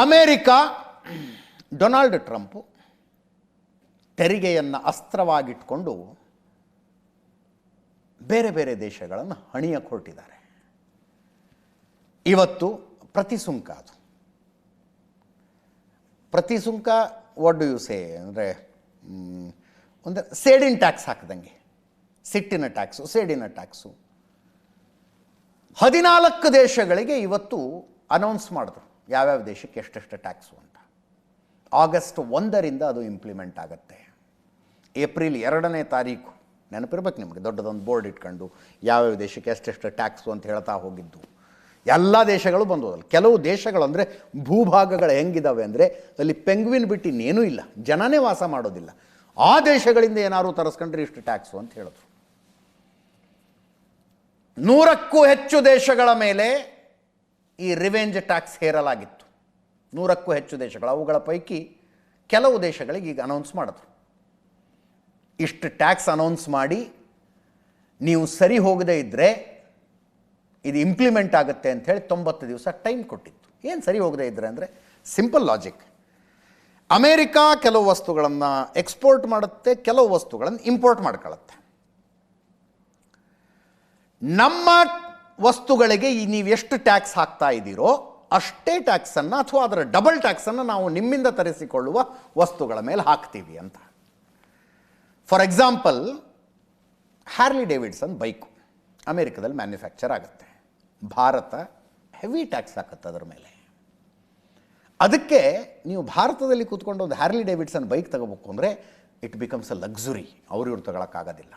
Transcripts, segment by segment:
America, Donald Trump ತೆರಿಗೆಯನ್ನು ಅಸ್ತ್ರವಾಗಿಟ್ಕೊಂಡು ಬೇರೆ ಬೇರೆ ದೇಶಗಳನ್ನು ಹಣಿಯ ಹೊರಟಿದ್ದಾರೆ ಇವತ್ತು ಪ್ರತಿ ಸುಂಕ ಅದು. ಪ್ರತಿ ಸುಂಕ ವಾಟ್ ಡು ಯು ಸೇ ಅಂದರೆ ಒಂದು ಸೇಡಿನ ಟ್ಯಾಕ್ಸ್ ಹಾಕಿದಂಗೆ. ಸಿಟ್ಟಿನ ಟ್ಯಾಕ್ಸು, ಸೇಡಿನ ಟ್ಯಾಕ್ಸು. ಹದಿನಾಲ್ಕು ದೇಶಗಳಿಗೆ ಇವತ್ತು ಅನೌನ್ಸ್ ಮಾಡಿದ್ರು. ಯಾವ್ಯಾವ ದೇಶಕ್ಕೆ ಎಷ್ಟೆಷ್ಟು ಟ್ಯಾಕ್ಸು ಅಂತ. ಆಗಸ್ಟ್ ಒಂದರಿಂದ ಅದು ಇಂಪ್ಲಿಮೆಂಟ್ ಆಗುತ್ತೆ. ಏಪ್ರಿಲ್ ಎರಡನೇ ತಾರೀಕು, ನೆನಪಿರ್ಬೇಕು ನಿಮಗೆ, ದೊಡ್ಡದೊಂದು ಬೋರ್ಡ್ ಇಟ್ಕೊಂಡು ಯಾವ್ಯಾವ ದೇಶಕ್ಕೆ ಎಷ್ಟೆಷ್ಟು ಟ್ಯಾಕ್ಸು ಅಂತ ಹೇಳ್ತಾ ಹೋಗಿದ್ದು. ಎಲ್ಲ ದೇಶಗಳು ಬಂದೋದಲ್ಲ. ಕೆಲವು ದೇಶಗಳು ಅಂದರೆ ಭೂಭಾಗಗಳು ಹೆಂಗಿದ್ದಾವೆ ಅಂದರೆ ಅಲ್ಲಿ ಪೆಂಗ್ವಿನ್ ಬಿಟ್ಟು ಇನ್ನೇನೂ ಇಲ್ಲ, ಜನನೇ ವಾಸ ಮಾಡೋದಿಲ್ಲ. ಆ ದೇಶಗಳಿಂದ ಏನಾದರೂ ತರಿಸ್ಕೊಂಡ್ರೆ ಇಷ್ಟು ಟ್ಯಾಕ್ಸು ಅಂತ ಹೇಳಿದ್ರು. ನೂರಕ್ಕೂ ಹೆಚ್ಚು ದೇಶಗಳ ಮೇಲೆ ಈ ರಿವೆಂಜ್ ಟ್ಯಾಕ್ಸ್ ಹೇರಲಾಗಿತ್ತು. ನೂರಕ್ಕೂ ಹೆಚ್ಚು ದೇಶಗಳು. ಅವುಗಳ ಪೈಕಿ ಕೆಲವು ದೇಶಗಳಿಗೆ ಈಗ ಅನೌನ್ಸ್ ಮಾಡಿದ್ರು. ಇಷ್ಟು ಟ್ಯಾಕ್ಸ್ ಅನೌನ್ಸ್ ಮಾಡಿ ನೀವು ಸರಿ ಹೋಗದೇ ಇದ್ದರೆ ಇದು ಇಂಪ್ಲಿಮೆಂಟ್ ಆಗುತ್ತೆ ಅಂತ ಹೇಳಿ ತೊಂಬತ್ತು ದಿವಸ ಟೈಮ್ ಕೊಟ್ಟಿತ್ತು. ಏನು ಸರಿ ಹೋಗದೇ ಇದ್ದರೆ ಅಂದರೆ ಸಿಂಪಲ್ ಲಾಜಿಕ್ ಅಮೇರಿಕಾ ಕೆಲವು ವಸ್ತುಗಳನ್ನು ಎಕ್ಸ್ಪೋರ್ಟ್ ಮಾಡುತ್ತೆ, ಕೆಲವು ವಸ್ತುಗಳನ್ನು ಇಂಪೋರ್ಟ್ ಮಾಡ್ಕೊಳ್ಳುತ್ತೆ. ನಮ್ಮ ವಸ್ತುಗಳಿಗೆ ನೀವು ಎಷ್ಟು ಟ್ಯಾಕ್ಸ್ ಹಾಕ್ತಾ ಇದ್ದೀರೋ ಅಷ್ಟೇ ಟ್ಯಾಕ್ಸನ್ನು ಅಥವಾ ಅದರ ಡಬಲ್ ಟ್ಯಾಕ್ಸನ್ನು ನಾವು ನಿಮ್ಮಿಂದ ತರಿಸಿಕೊಳ್ಳುವ ವಸ್ತುಗಳ ಮೇಲೆ ಹಾಕ್ತೀವಿ ಅಂತ. For example Harley Davidson bike ಅಮೇರಿಕದಲ್ಲಿ manufacture ಆಗುತ್ತೆ. ಭಾರತ ಹೆವಿ ಟ್ಯಾಕ್ಸ್ ಹಾಕುತ್ತೆ ಅದರ ಮೇಲೆ. ಅದಕ್ಕೆ ನೀವು ಭಾರತದಲ್ಲಿ ಕೂತ್ಕೊಂಡು ಒಂದು ಹ್ಯಾರ್ಲಿ ಡೇವಿಡ್ಸನ್ ಬೈಕ್ ತಗೋಬೇಕು ಅಂದರೆ ಇಟ್ ಬಿಕಮ್ಸ್ ಅ ಲಕ್ಸುರಿ ಅವ್ರಿವ್ರು ತಗೊಳಕ್ಕಾಗೋದಿಲ್ಲ.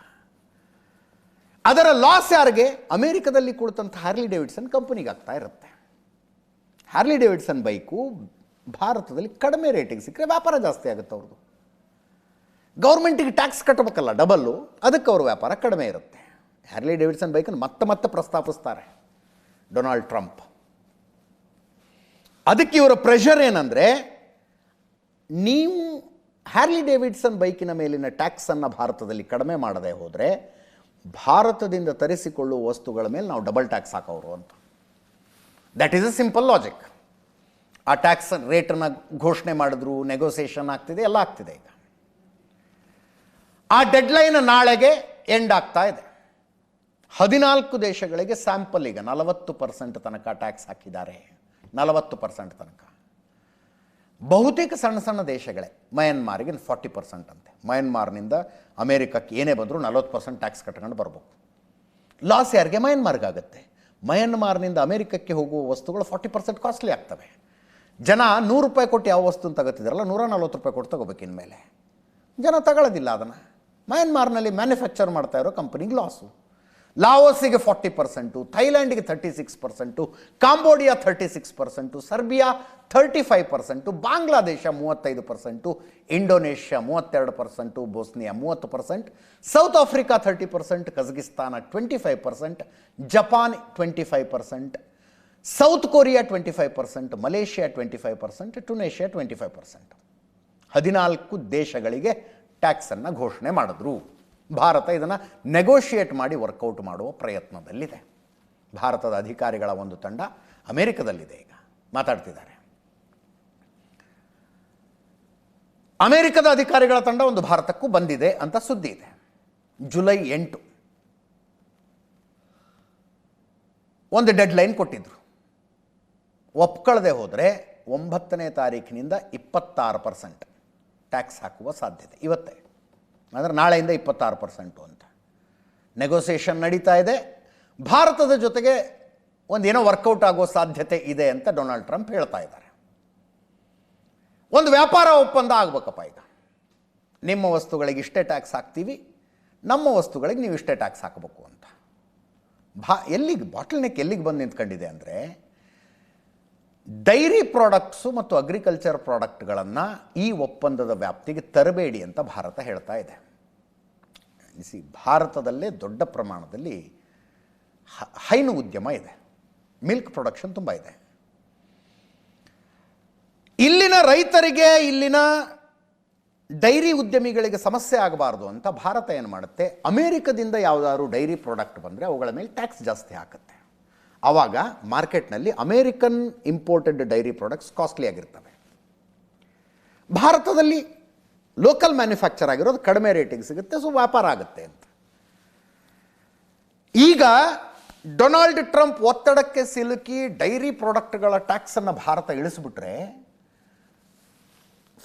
ಅದರ ಲಾಸ್ ಯಾರಿಗೆ? ಅಮೇರಿಕದಲ್ಲಿ ಕುಳಿತಂಥ ಹ್ಯಾರ್ಲಿ ಡೇವಿಡ್ಸನ್ ಕಂಪನಿಗೆ ಆಗ್ತಾ ಇರುತ್ತೆ. ಹ್ಯಾರ್ಲಿ ಡೇವಿಡ್ಸನ್ ಬೈಕು ಭಾರತದಲ್ಲಿ ಕಡಿಮೆ ರೇಟಿಗೆ ಸಿಕ್ಕರೆ ವ್ಯಾಪಾರ ಜಾಸ್ತಿ ಆಗುತ್ತೆ ಅವ್ರದ್ದು ಗೌರ್ಮೆಂಟಿಗೆ ಟ್ಯಾಕ್ಸ್ ಕಟ್ಟಬೇಕಲ್ಲ ಡಬಲ್ಲು ಅದಕ್ಕೆ ಅವ್ರ ವ್ಯಾಪಾರ ಕಡಿಮೆ ಇರುತ್ತೆ. ಹ್ಯಾರ್ಲಿ ಡೇವಿಡ್ಸನ್ ಬೈಕನ್ನು ಮತ್ತೆ ಮತ್ತೆ ಪ್ರಸ್ತಾಪಿಸ್ತಾರೆ ಡೊನಾಲ್ಡ್ ಟ್ರಂಪ್ ಅದಕ್ಕೆ ಇವರ ಪ್ರೆಷರ್ ಏನಂದರೆ, ನೀವು ಹ್ಯಾರ್ಲಿ ಡೇವಿಡ್ಸನ್ ಬೈಕಿನ ಮೇಲಿನ ಟ್ಯಾಕ್ಸನ್ನು ಭಾರತದಲ್ಲಿ ಕಡಿಮೆ ಮಾಡದೆ ಹೋದರೆ ಭಾರತದಿಂದ ತರಿಸಿಕೊಳ್ಳುವ ವಸ್ತುಗಳ ಮೇಲೆ ನಾವು ಡಬಲ್ ಟ್ಯಾಕ್ಸ್ ಹಾಕೋರು ಅಂತ. That is a simple logic ಆ ಟ್ಯಾಕ್ಸ್ ರೇಟನ್ನು ಘೋಷಣೆ ಮಾಡಿದ್ರು ನೆಗೋಸಿಯೇಷನ್ ಆಗ್ತಿದೆ, ಎಲ್ಲ ಆಗ್ತಿದೆ ಈಗ. ಆ ಡೆಡ್ಲೈನ್ ನಾಳೆಗೆ ಎಂಡ್ ಆಗ್ತಾ ಇದೆ. ಹದಿನಾಲ್ಕು ದೇಶಗಳಿಗೆ ಸ್ಯಾಂಪಲ್ ಈಗ ನಲವತ್ತು ಪರ್ಸೆಂಟ್ ತನಕ ಟ್ಯಾಕ್ಸ್ ಹಾಕಿದ್ದಾರೆ. ನಲವತ್ತು ಪರ್ಸೆಂಟ್ ತನಕ. ಬಹುತೇಕ ಸಣ್ಣ ಸಣ್ಣ ದೇಶಗಳೇ ಮಯನ್ಮಾರಿಗೆ ಫಾರ್ಟಿ ಪರ್ಸೆಂಟ್ ಅಂತೆ. ಮಯನ್ಮಾರ್ನಿಂದ ಅಮೇರಿಕಕ್ಕೆ ಏನೇ ಬಂದರೂ ನಲವತ್ತು ಪರ್ಸೆಂಟ್ ಟ್ಯಾಕ್ಸ್ ಕಟ್ಕೊಂಡು ಬರ್ಬೇಕು. ಲಾಸ್ ಯಾರಿಗೆ? ಮಯನ್ಮಾರ್ಗಾಗತ್ತೆ ಮಯನ್ಮಾರ್ನಿಂದ ಅಮೇರಿಕಕ್ಕೆ ಹೋಗುವ ವಸ್ತುಗಳು ಫಾರ್ಟಿ ಪರ್ಸೆಂಟ್ ಕಾಸ್ಟ್ಲಿ ಆಗ್ತವೆ. ಜನ ನೂರು ರೂಪಾಯಿ ಕೊಟ್ಟು ಯಾವ ವಸ್ತು ತಗೋತಿದ್ದಾರಲ್ಲ ನೂರ ನಲ್ವತ್ತು ರೂಪಾಯಿ ಕೊಟ್ಟು ತಗೋಬೇಕು ಇನ್ಮೇಲೆ. ಜನ ತಗೊಳ್ಳೋದಿಲ್ಲ ಅದನ್ನು. ಮಯನ್ಮಾರ್ನಲ್ಲಿ ಮ್ಯಾನುಫ್ಯಾಕ್ಚರ್ ಮಾಡ್ತಾ ಇರೋ ಕಂಪ್ನಿಗೆ ಲಾಸು ಲಾವೋಸಿಗೆ forty percent ಥೈಲ್ಯಾಂಡಿಗೆ thirty six percent Cambodia thirty six percent Serbia thirty five percent Bangladesh ಮೂವತ್ತೈದು ಪರ್ಸೆಂಟು ಇಂಡೋನೇಷ್ಯಾ ಮೂವತ್ತೆರಡು ಪರ್ಸೆಂಟು ಬೋಸ್ನಿಯಾ ಮೂವತ್ತು percent South Africa thirty percent Kazakhstan twenty five percent Japan twenty five percent South Korea twenty five percent Malaysia twenty five percent Tunisia twenty five percent ಹದಿನಾಲ್ಕು ದೇಶಗಳಿಗೆ ಟ್ಯಾಕ್ಸನ್ನು ಘೋಷಣೆ ಮಾಡಿದ್ರು. ಭಾರತ ಇದನ್ನು negotiate ಮಾಡಿ workout ಮಾಡುವ ಪ್ರಯತ್ನದಲ್ಲಿದೆ. ಭಾರತದ ಅಧಿಕಾರಿಗಳ ಒಂದು ತಂಡ ಅಮೆರಿಕದಲ್ಲಿದೆ ಈಗ. ಮಾತಾಡ್ತಿದ್ದಾರೆ. ಅಮೆರಿಕದ ಅಧಿಕಾರಿಗಳ ತಂಡ ಒಂದು ಭಾರತಕ್ಕೂ ಬಂದಿದೆ ಅಂತ ಸುದ್ದಿ ಇದೆ. ಜುಲೈ ಎಂಟು. ಒಂದು ಡೆಡ್ಲೈನ್ ಕೊಟ್ಟಿದ್ರು. ಒಪ್ಕೊಳ್ಳದೆ ಹೋದರೆ ಒಂಬತ್ತನೇ ತಾರೀಕಿನಿಂದ ಇಪ್ಪತ್ತಾರು ಪರ್ಸೆಂಟ್ ಟ್ಯಾಕ್ಸ್ ಹಾಕುವ ಸಾಧ್ಯತೆ. ಇವತ್ತೇ. ಅಂದರೆ ನಾಳೆಯಿಂದ ಇಪ್ಪತ್ತಾರು ಪರ್ಸೆಂಟು ಅಂತ. ನೆಗೋಸಿಯೇಷನ್ ನಡೀತಾ ಇದೆ. ಭಾರತದ ಜೊತೆಗೆ ಒಂದೇನೋ ವರ್ಕೌಟ್ ಆಗೋ ಸಾಧ್ಯತೆ ಇದೆ ಅಂತ ಡೊನಾಲ್ಡ್ ಟ್ರಂಪ್ ಹೇಳ್ತಾ ಇದ್ದಾರೆ. ಒಂದು ವ್ಯಾಪಾರ ಒಪ್ಪಂದ ಆಗಬೇಕಪ್ಪ ಈಗ. ನಿಮ್ಮ ವಸ್ತುಗಳಿಗೆ ಇಷ್ಟೇ ಟ್ಯಾಕ್ಸ್ ಹಾಕ್ತೀವಿ, ನಮ್ಮ ವಸ್ತುಗಳಿಗೆ ನೀವು ಇಷ್ಟೇ ಟ್ಯಾಕ್ಸ್ ಹಾಕಬೇಕು ಅಂತ. ಭಾ, ಎಲ್ಲಿಗೆ ಬಾಟಲ್ ನೆಕ್ ಎಲ್ಲಿಗೆ ಬಂದು ನಿಂತ್ಕೊಂಡಿದೆ ಅಂದರೆ ಡೈರಿ ಪ್ರಾಡಕ್ಟ್ಸು ಮತ್ತು ಅಗ್ರಿಕಲ್ಚರ್ ಪ್ರಾಡಕ್ಟ್ಗಳನ್ನು ಈ ಒಪ್ಪಂದದ ವ್ಯಾಪ್ತಿಗೆ ತರಬೇಡಿ ಅಂತ ಭಾರತ ಹೇಳ್ತಾ ಇದೆ. ಸಿ ಭಾರತದಲ್ಲೇ ದೊಡ್ಡ ಪ್ರಮಾಣದಲ್ಲಿ ಹೈನು ಉದ್ಯಮ ಇದೆ. ಮಿಲ್ಕ್ ಪ್ರೊಡಕ್ಷನ್ ತುಂಬ ಇದೆ. ಇಲ್ಲಿನ ರೈತರಿಗೆ ಇಲ್ಲಿನ ಡೈರಿ ಉದ್ಯಮಿಗಳಿಗೆ ಸಮಸ್ಯೆ ಆಗಬಾರ್ದು ಅಂತ ಭಾರತ ಏನು ಮಾಡುತ್ತೆ? ಅಮೇರಿಕದಿಂದ ಯಾವುದಾದ್ರು ಡೈರಿ ಪ್ರಾಡಕ್ಟ್ ಬಂದರೆ ಅವುಗಳ ಮೇಲೆ ಟ್ಯಾಕ್ಸ್ ಜಾಸ್ತಿ ಹಾಕುತ್ತೆ. ಆವಾಗ ಮಾರ್ಕೆಟ್ನಲ್ಲಿ American imported dairy products costly ಆಗಿರ್ತವೆ. ಭಾರತದಲ್ಲಿ ಲೋಕಲ್ ಮ್ಯಾನುಫ್ಯಾಕ್ಚರ್ ಆಗಿರೋದು ಕಡಿಮೆ ರೇಟಿಗೆ ಸಿಗುತ್ತೆ ಸೊ ವ್ಯಾಪಾರ ಆಗುತ್ತೆ ಅಂತ. ಈಗ ಡೊನಾಲ್ಡ್ ಟ್ರಂಪ್ ಒತ್ತಡಕ್ಕೆ ಸಿಲುಕಿ ಡೈರಿ ಪ್ರಾಡಕ್ಟ್ಗಳ ಟ್ಯಾಕ್ಸನ್ನು ಭಾರತ ಇಳಿಸ್ಬಿಟ್ರೆ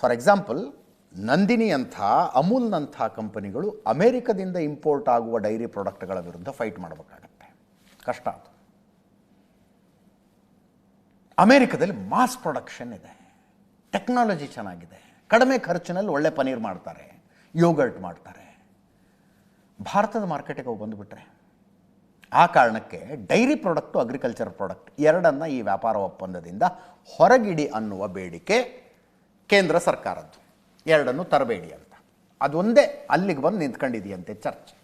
ಫಾರ್ ಎಕ್ಸಾಂಪಲ್ ನಂದಿನಿ ಅಂಥ ಅಮೂಲ್ನಂಥ ಕಂಪನಿಗಳು ಅಮೇರಿಕದಿಂದ ಇಂಪೋರ್ಟ್ ಆಗುವ ಡೈರಿ ಪ್ರಾಡಕ್ಟ್ಗಳ ವಿರುದ್ಧ ಫೈಟ್ ಮಾಡಬೇಕಾಗತ್ತೆ. ಕಷ್ಟ ಅದು. ಅಮೇರಿಕದಲ್ಲಿ ಮಾಸ್ ಪ್ರೊಡಕ್ಷನ್ ಇದೆ. ಟೆಕ್ನಾಲಜಿ ಚೆನ್ನಾಗಿದೆ. ಕಡಿಮೆ ಖರ್ಚಿನಲ್ಲಿ ಒಳ್ಳೆ ಪನೀರ್ ಮಾಡ್ತಾರೆ. ಯೋಗರ್ಟ್ ಮಾಡ್ತಾರೆ. ಭಾರತದ ಮಾರ್ಕೆಟಿಗೆ ಹೋಗಿ ಬಂದುಬಿಟ್ರೆ. ಆ ಕಾರಣಕ್ಕೆ ಡೈರಿ ಪ್ರಾಡಕ್ಟು ಅಗ್ರಿಕಲ್ಚರ್ ಪ್ರಾಡಕ್ಟ್ ಎರಡನ್ನು ಈ ವ್ಯಾಪಾರ ಒಪ್ಪಂದದಿಂದ ಹೊರಗಿಡಿ ಅನ್ನುವ ಬೇಡಿಕೆ ಕೇಂದ್ರ ಸರ್ಕಾರದ್ದು. ಎರಡನ್ನು ತರಬೇಡಿ ಅಂತ. ಅದೊಂದೇ ಅಲ್ಲಿಗೆ ಬಂದು ನಿಂತ್ಕೊಂಡಿದೆಯಂತೆ ಚರ್ಚೆ.